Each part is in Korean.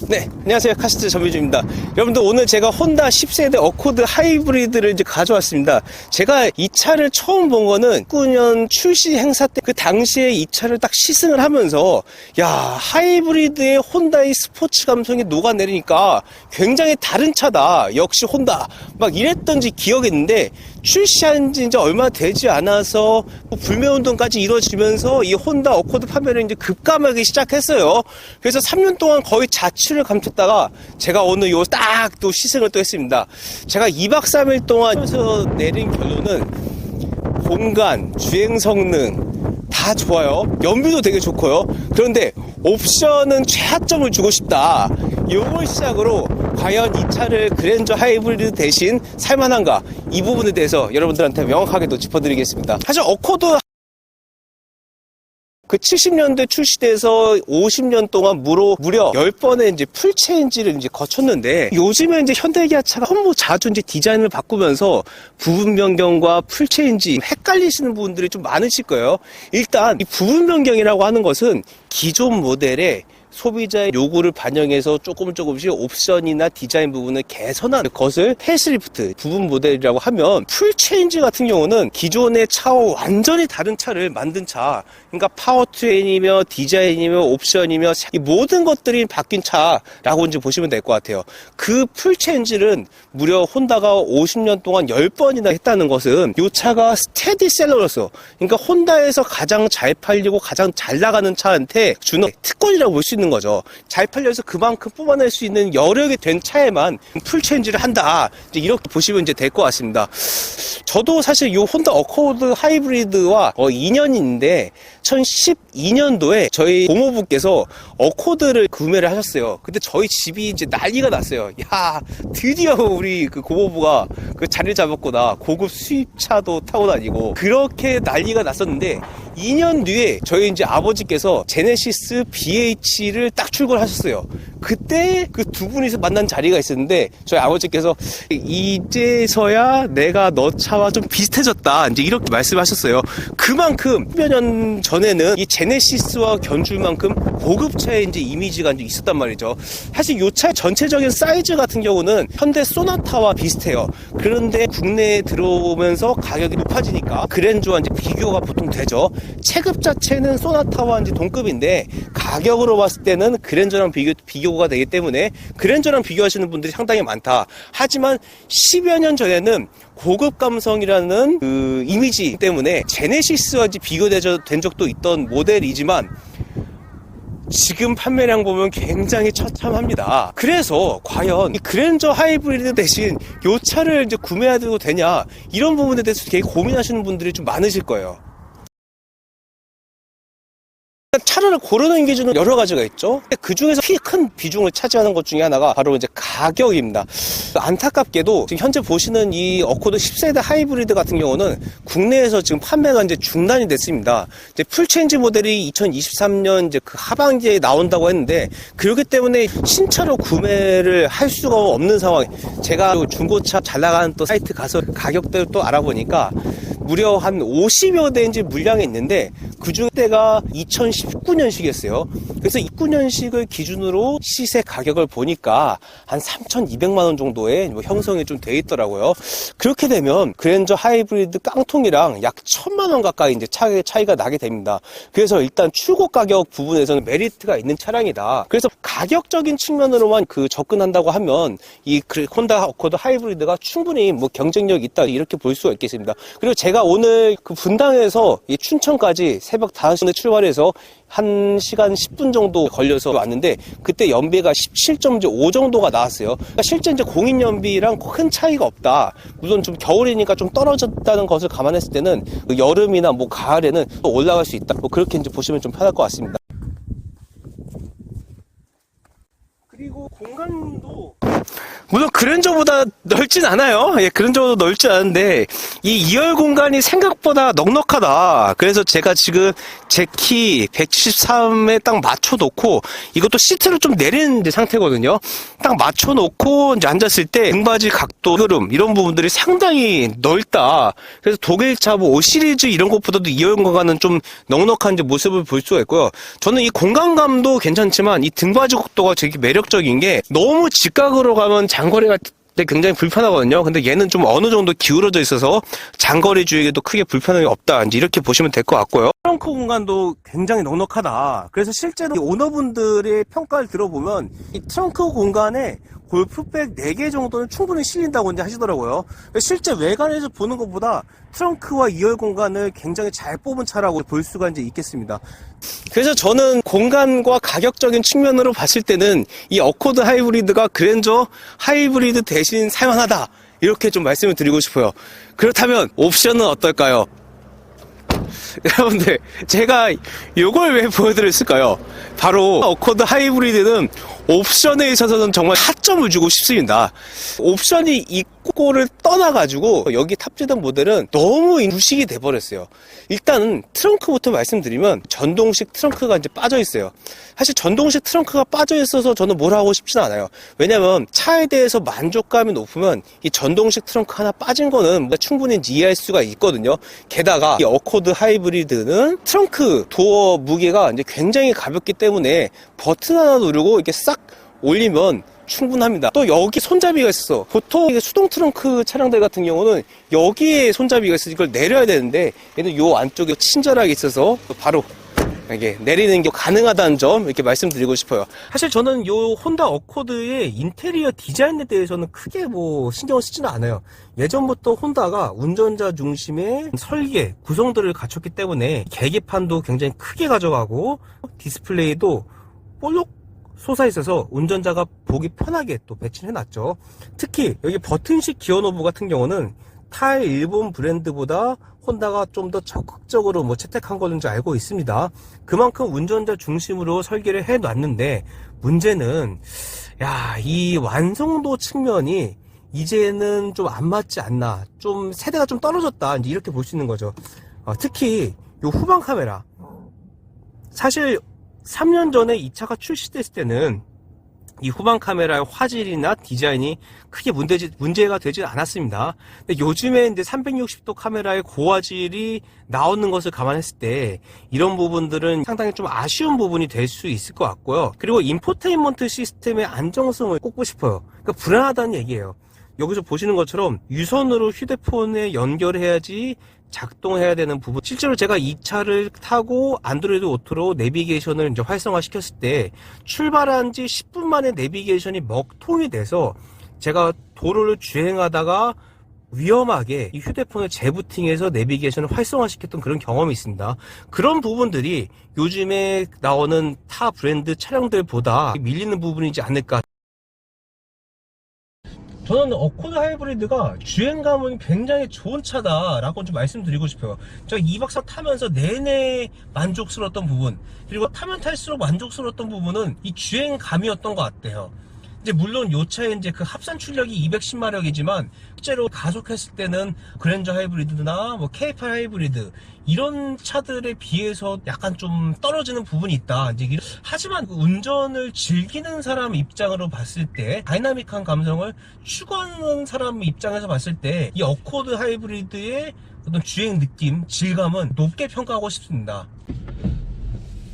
네, 안녕하세요. 카스트 전미주입니다. 여러분들 오늘 제가 혼다 10세대 어코드 하이브리드를 이제 가져왔습니다. 제가 이 차를 처음 본 거는 19년 출시 행사 때 그 당시에 이 차를 딱 시승을 하면서 야, 하이브리드의 혼다의 스포츠 감성이 녹아내리니까 굉장히 다른 차다. 역시 혼다. 막 이랬던지 기억이 있는데 출시한 지 이제 얼마 되지 않아서 뭐 불매운동까지 이루어지면서 이 혼다 어코드 판매를 이제 급감하기 시작했어요. 그래서 3년 동안 거의 자취 를 감췄다가 제가 오늘 요 딱 또 시승을 또 했습니다. 제가 2박 3일 동안 내린 결론은 공간, 주행 성능 다 좋아요. 연비도 되게 좋고요. 그런데 옵션은 최하점을 주고 싶다. 요걸 시작으로 과연 이 차를 그랜저 하이브리드 대신 살만한가 이 부분에 대해서 여러분들한테 명확하게 또 짚어드리겠습니다. 사실 어코드 그 70년대 출시돼서 50년 동안 무려, 무려 10번의 이제 풀 체인지를 이제 거쳤는데 요즘에 이제 현대기아차가 너무 자주 이제 디자인을 바꾸면서 부분 변경과 풀 체인지 헷갈리시는 분들이 좀 많으실 거예요. 일단 이 부분 변경이라고 하는 것은 기존 모델의 소비자의 요구를 반영해서 조금 조금씩 옵션이나 디자인 부분을 개선하는 것을 페이스리프트 부분 모델이라고 하면 풀체인지 같은 경우는 기존의 차와 완전히 다른 차를 만든 차 그러니까 파워트레인이며 디자인이며 옵션이며 이 모든 것들이 바뀐 차라고 이제 보시면 될 것 같아요. 그 풀체인지는 무려 혼다가 50년 동안 10번이나 했다는 것은 이 차가 스테디셀러로서 그러니까 혼다에서 가장 잘 팔리고 가장 잘 나가는 차한테 주는 특권이라고 볼 수 있는 거죠. 잘 팔려서 그만큼 뽑아낼 수 있는 여력이 된 차에만 풀체인지를 한다. 이렇게 보시면 이제 될 것 같습니다. 저도 사실 이 혼다 어코드 하이브리드와 어, 2년인데 2012년도에 저희 고모부께서 어코드를 구매를 하셨어요. 근데 저희 집이 이제 난리가 났어요. 야, 드디어 우리 그 고모부가 그 자리를 잡았구나. 고급 수입차도 타고 다니고. 그렇게 난리가 났었는데 2년 뒤에 저희 이제 아버지께서 제네시스 BH를 딱 출고를 하셨어요. 그때 그 두 분이서 만난 자리가 있었는데 저희 아버지께서 이제서야 내가 너 차와 좀 비슷해졌다. 이제 이렇게 말씀하셨어요. 그만큼 10여 년 전에는 이 제네시스와 견줄 만큼 고급차의 이제 이미지가 이제 있었단 말이죠. 사실 이 차 전체적인 사이즈 같은 경우는 현대 소나타와 비슷해요. 그런데 국내에 들어오면서 가격이 높아지니까 그랜저와 이제 비교가 보통 되죠. 체급 자체는 소나타와 이제 동급인데 가격으로 봤을 때는 그랜저랑 비교, 비교 가 되기 때문에 그랜저랑 비교하시는 분들이 상당히 많다. 하지만 10여 년 전에는 고급 감성이라는 그 이미지 때문에 제네시스와 비교된 적도 있던 모델이지만 지금 판매량 보면 굉장히 처참합니다. 그래서 과연 이 그랜저 하이브리드 대신 이 차를 이제 구매해도 되냐 이런 부분에 대해서 되게 고민하시는 분들이 좀 많으실 거예요. 차를 고르는 기준은 여러 가지가 있죠. 그 중에서 키 큰 비중을 차지하는 것 중에 하나가 바로 이제 가격입니다. 안타깝게도 지금 현재 보시는 이 어코드 10세대 하이브리드 같은 경우는 국내에서 지금 판매가 이제 중단이 됐습니다. 이제 풀체인지 모델이 2023년 이제 그 하반기에 나온다고 했는데 그렇기 때문에 신차로 구매를 할 수가 없는 상황. 제가 중고차 잘 나가는 또 사이트 가서 가격대를 또 알아보니까 무려 한 50여 대인지 물량이 있는데 그 중에 때가 2019년식이었어요. 그래서 19년식을 기준으로 시세 가격을 보니까 한 3,200만 원 정도의 뭐 형성이 좀 돼 있더라고요. 그렇게 되면 그랜저 하이브리드 깡통이랑 약 1,000만 원 가까이 이제 차의 차이가 나게 됩니다. 그래서 일단 출고 가격 부분에서는 메리트가 있는 차량이다. 그래서 가격적인 측면으로만 그 접근한다고 하면 이그 혼다 어코드 하이브리드가 충분히 뭐 경쟁력이 있다 이렇게 볼 수가 있겠습니다. 그리고 제가 오늘 그 분당에서 이 춘천까지 새벽 5시에 출발해서 1시간 10분 정도 걸려서 왔는데 그때 연비가 17.5 정도가 나왔어요. 그러니까 실제 이제 공인 연비랑 큰 차이가 없다. 물론 좀 겨울이니까 좀 떨어졌다는 것을 감안했을 때는 그 여름이나 뭐 가을에는 또 올라갈 수 있다. 뭐 그렇게 이제 보시면 좀 편할 것 같습니다. 그리고 공간도 물론 그랜저보다 넓진 않아요. 예, 그랜저보다 넓지 않은데 이 2열 공간이 생각보다 넉넉하다. 그래서 제가 지금 제 키 173에 딱 맞춰 놓고 이것도 시트를 좀 내리는 상태거든요. 딱 맞춰 놓고 이제 앉았을 때 등받이 각도, 흐름 이런 부분들이 상당히 넓다. 그래서 독일 차 뭐 5 시리즈 이런 것보다도 2열 공간은 좀 넉넉한 모습을 볼 수가 있고요. 저는 이 공간감도 괜찮지만 이 등받이 각도가 되게 매력적인 게 너무 직각으로 가면 장거리가 때 굉장히 불편하거든요. 근데 얘는 좀 어느 정도 기울어져 있어서 장거리 주행에도 크게 불편함이 없다. 이제 이렇게 보시면 될 것 같고요. 트렁크 공간도 굉장히 넉넉하다. 그래서 실제로 이 오너분들의 평가를 들어보면 이 트렁크 공간에 골프백 4개 정도는 충분히 실린다고 이제 하시더라고요. 실제 외관에서 보는 것보다 트렁크와 2열 공간을 굉장히 잘 뽑은 차라고 볼 수가 이제 있겠습니다. 그래서 저는 공간과 가격적인 측면으로 봤을 때는 이 어코드 하이브리드가 그랜저 하이브리드 대신 살만하다. 이렇게 좀 말씀을 드리고 싶어요. 그렇다면 옵션은 어떨까요? 여러분들 제가 이걸 왜 보여드렸을까요? 바로 어코드 하이브리드는 옵션에 있어서는 정말 타점을 주고 싶습니다. 옵션이 있고를 떠나가지고 여기 탑재된 모델은 너무 무식이 돼버렸어요. 일단은 트렁크부터 말씀드리면 전동식 트렁크가 이제 빠져 있어요. 사실 전동식 트렁크가 빠져 있어서 저는 뭘 하고 싶진 않아요. 왜냐면 차에 대해서 만족감이 높으면 이 전동식 트렁크 하나 빠진 거는 충분히 이해할 수가 있거든요. 게다가 이 어코드 하이브리드는 트렁크 도어 무게가 이제 굉장히 가볍기 때문에 버튼 하나 누르고 이렇게 싹 올리면 충분합니다. 또 여기 손잡이가 있어. 보통 수동 트렁크 차량들 같은 경우는 여기에 손잡이가 있어서 이걸 내려야 되는데 얘는 요 안쪽에 친절하게 있어서 바로 이게 내리는 게 가능하다는 점 이렇게 말씀드리고 싶어요. 사실 저는 요 혼다 어코드의 인테리어 디자인에 대해서는 크게 뭐 신경을 쓰지는 않아요. 예전부터 혼다가 운전자 중심의 설계 구성들을 갖췄기 때문에 계기판도 굉장히 크게 가져가고 디스플레이도 볼록 솟아 있어서 운전자가 보기 편하게 또 배치를 해놨죠. 특히 여기 버튼식 기어 노브 같은 경우는 타 일본 브랜드보다 혼다가 좀 더 적극적으로 뭐 채택한 줄 알고 있습니다. 그만큼 운전자 중심으로 설계를 해 놨는데 문제는 야, 이 완성도 측면이 이제는 좀 안 맞지 않나. 좀 세대가 좀 떨어졌다. 이렇게 볼 수 있는 거죠. 어, 특히 요 후방 카메라. 사실 3년 전에 이 차가 출시됐을 때는 이 후방 카메라의 화질이나 디자인이 크게 문제지, 문제가 되지 않았습니다. 근데 요즘에 이제 360도 카메라의 고화질이 나오는 것을 감안했을 때 이런 부분들은 상당히 좀 아쉬운 부분이 될 수 있을 것 같고요. 그리고 인포테인먼트 시스템의 안정성을 꼽고 싶어요. 그러니까 불안하다는 얘기예요. 여기서 보시는 것처럼 유선으로 휴대폰에 연결해야지 작동해야 되는 부분. 실제로 제가 이 차를 타고 안드로이드 오토로 내비게이션을 이제 활성화 시켰을 때 출발한 지 10분 만에 내비게이션이 먹통이 돼서 제가 도로를 주행하다가 위험하게 이 휴대폰을 재부팅해서 내비게이션을 활성화시켰던 그런 경험이 있습니다. 그런 부분들이 요즘에 나오는 타 브랜드 차량들보다 밀리는 부분이지 않을까 저는 어코드 하이브리드가 주행감은 굉장히 좋은 차다라고 좀 말씀드리고 싶어요. 제가 2박 4 타면서 내내 만족스러웠던 부분 그리고 타면 탈수록 만족스러웠던 부분은 이 주행감이었던 것 같아요. 이제 물론 요 차의 이제 그 합산 출력이 210마력이지만 실제로 가속했을 때는 그랜저 하이브리드나 뭐 K8 하이브리드 이런 차들에 비해서 약간 좀 떨어지는 부분이 있다. 이제 하지만 그 운전을 즐기는 사람 입장으로 봤을 때 다이나믹한 감성을 추구하는 사람 입장에서 봤을 때 이 어코드 하이브리드의 어떤 주행 느낌, 질감은 높게 평가하고 싶습니다.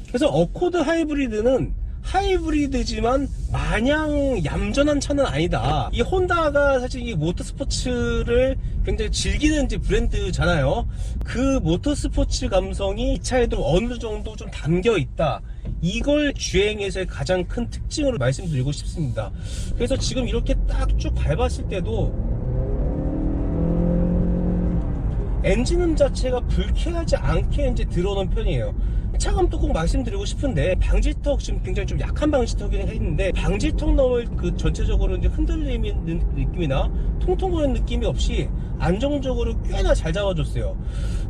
그래서 어코드 하이브리드는 하이브리드지만 마냥 얌전한 차는 아니다. 이 혼다가 사실 이 모터스포츠를 굉장히 즐기는 이제 브랜드잖아요. 그 모터스포츠 감성이 이 차에도 어느 정도 좀 담겨 있다. 이걸 주행에서의 가장 큰 특징으로 말씀드리고 싶습니다. 그래서 지금 이렇게 딱 쭉 밟았을 때도 엔진음 자체가 불쾌하지 않게 이제 들어오는 편이에요. 차감도 꼭 말씀드리고 싶은데 방지턱 지금 굉장히 좀 약한 방지턱이긴 했는데 방지턱 넘을 그 전체적으로 이제 흔들림이 있는 느낌이나 통통거리는 느낌이 없이 안정적으로 꽤나 잘 잡아줬어요.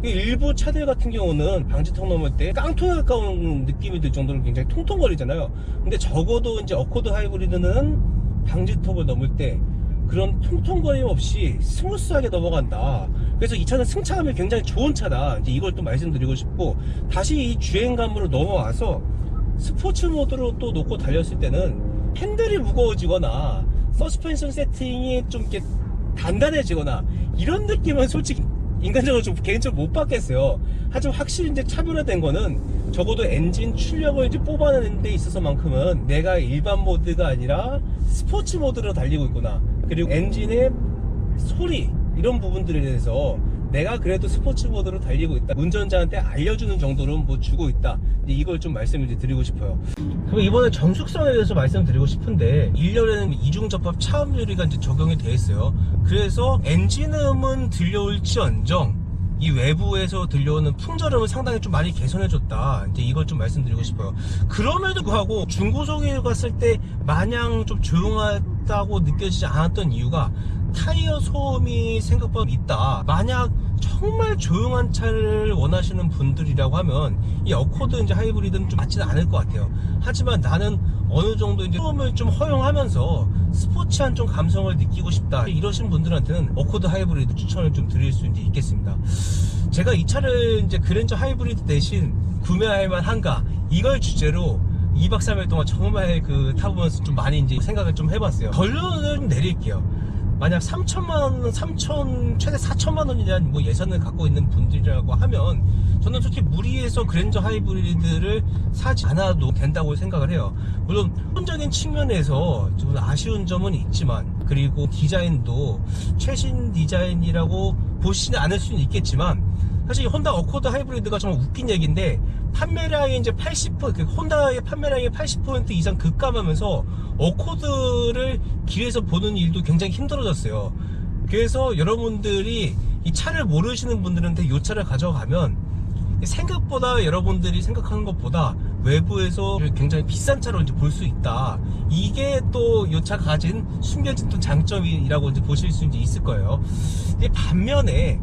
일부 차들 같은 경우는 방지턱 넘을 때 깡통에 가까운 느낌이 들 정도로 굉장히 통통거리잖아요. 근데 적어도 이제 어코드 하이브리드는 방지턱을 넘을 때 그런 통통거림 없이 스무스하게 넘어간다. 그래서 이 차는 승차감이 굉장히 좋은 차다. 이제 이걸 또 말씀드리고 싶고 다시 이 주행감으로 넘어와서 스포츠 모드로 또 놓고 달렸을 때는 핸들이 무거워지거나 서스펜션 세팅이 좀 이렇게 단단해지거나 이런 느낌은 솔직히 인간적으로 좀 개인적으로 못 받겠어요. 하지만 확실히 이제 차별화된 거는 적어도 엔진 출력을 이제 뽑아내는 데 있어서만큼은 내가 일반 모드가 아니라 스포츠 모드로 달리고 있구나. 그리고 엔진의 소리 이런 부분들에 대해서 내가 그래도 스포츠 모드로 달리고 있다. 운전자한테 알려주는 정도로는 뭐 주고 있다. 이걸 좀 말씀을 이제 드리고 싶어요. 그럼 이번에 정숙성에 대해서 말씀드리고 싶은데 1년에는 이중접합 차음유리가 이제 적용이 돼 있어요. 그래서 엔진음은 들려올지언정 이 외부에서 들려오는 풍절음을 상당히 좀 많이 개선해줬다. 이제 이걸 좀 말씀드리고 싶어요. 그럼에도 불구하고 중고속에 갔을 때 마냥 좀 조용 하다고 느껴지지 않았던 이유가 타이어 소음이 생각보다 있다. 만약 정말 조용한 차를 원하시는 분들이라고 하면 이 어코드 이제 하이브리드는 좀 맞지는 않을 것 같아요. 하지만 나는 어느 정도 이제 소음을 좀 허용하면서 스포츠한 좀 감성을 느끼고 싶다. 이러신 분들한테는 어코드 하이브리드 추천을 좀 드릴 수 있겠습니다. 제가 이 차를 이제 그랜저 하이브리드 대신 구매할 만한가 이걸 주제로 2박 3일 동안 정말 그 타보면서 좀 많이 이제 생각을 좀 해봤어요. 결론을 좀 내릴게요. 만약 3천만 원, 3천, 최대 4천만 원이라는 뭐 예산을 갖고 있는 분들이라고 하면 저는 솔직히 무리해서 그랜저 하이브리드를 사지 않아도 된다고 생각을 해요. 물론 혼적인 측면에서 좀 아쉬운 점은 있지만 그리고 디자인도 최신 디자인이라고 보시는 않을 수는 있겠지만 사실 이 혼다 어코드 하이브리드가 정말 웃긴 얘기인데 판매량이 이제 80%, 그 혼다의 판매량이 80% 이상 급감하면서 어코드를 길에서 보는 일도 굉장히 힘들어졌어요. 그래서 여러분들이 이 차를 모르시는 분들한테 이 차를 가져가면 생각보다 여러분들이 생각하는 것보다 외부에서 굉장히 비싼 차로 이제 볼 수 있다. 이게 또 이 차 가진 숨겨진 또 장점이라고 이제 보실 수 있을 거예요. 반면에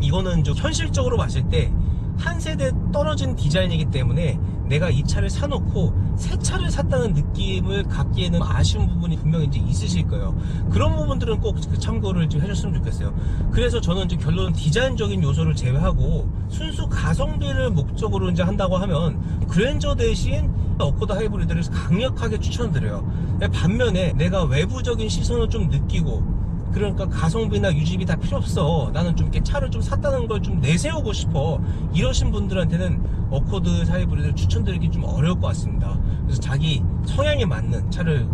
이거는 좀 현실적으로 봤을 때 한 세대 떨어진 디자인이기 때문에 내가 이 차를 사놓고 새 차를 샀다는 느낌을 갖기에는 아쉬운 부분이 분명히 이제 있으실 거예요. 그런 부분들은 꼭그 참고를 좀 해줬으면 좋겠어요. 그래서 저는 이제 결론은 디자인적인 요소를 제외하고 순수 가성비를 목적으로 이제 한다고 하면 그랜저 대신 어코드 하이브리드를 강력하게 추천드려요. 반면에 내가 외부적인 시선을 좀 느끼고 그러니까 가성비나 유지비 다 필요 없어. 나는 좀 이렇게 차를 좀 샀다는 걸 좀 내세우고 싶어. 이러신 분들한테는 어코드 하이브리드를 추천드리기 좀 어려울 것 같습니다. 그래서 자기 성향에 맞는 차를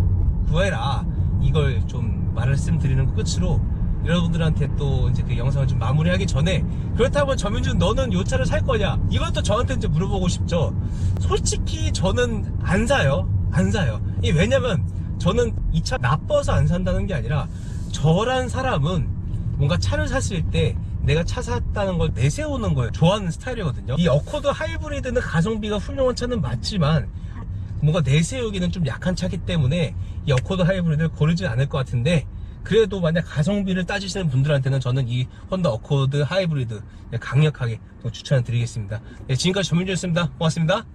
구해라. 이걸 좀 말씀드리는 끝으로 여러분들한테 또 이제 그 영상을 좀 마무리하기 전에 그렇다면 전민준 너는 요 차를 살 거냐? 이것도 저한테 이제 물어보고 싶죠. 솔직히 저는 안 사요. 안 사요. 이 왜냐면 저는 이 차 나빠서 안 산다는 게 아니라 저란 사람은 뭔가 차를 샀을 때 내가 차 샀다는 걸 내세우는 걸 좋아하는 스타일이거든요. 이 어코드 하이브리드는 가성비가 훌륭한 차는 맞지만 뭔가 내세우기는 좀 약한 차기 때문에 이 어코드 하이브리드를 고르진 않을 것 같은데 그래도 만약 가성비를 따지시는 분들한테는 저는 이 혼다 어코드 하이브리드 강력하게 또 추천을 드리겠습니다. 네, 지금까지 전민주였습니다. 고맙습니다.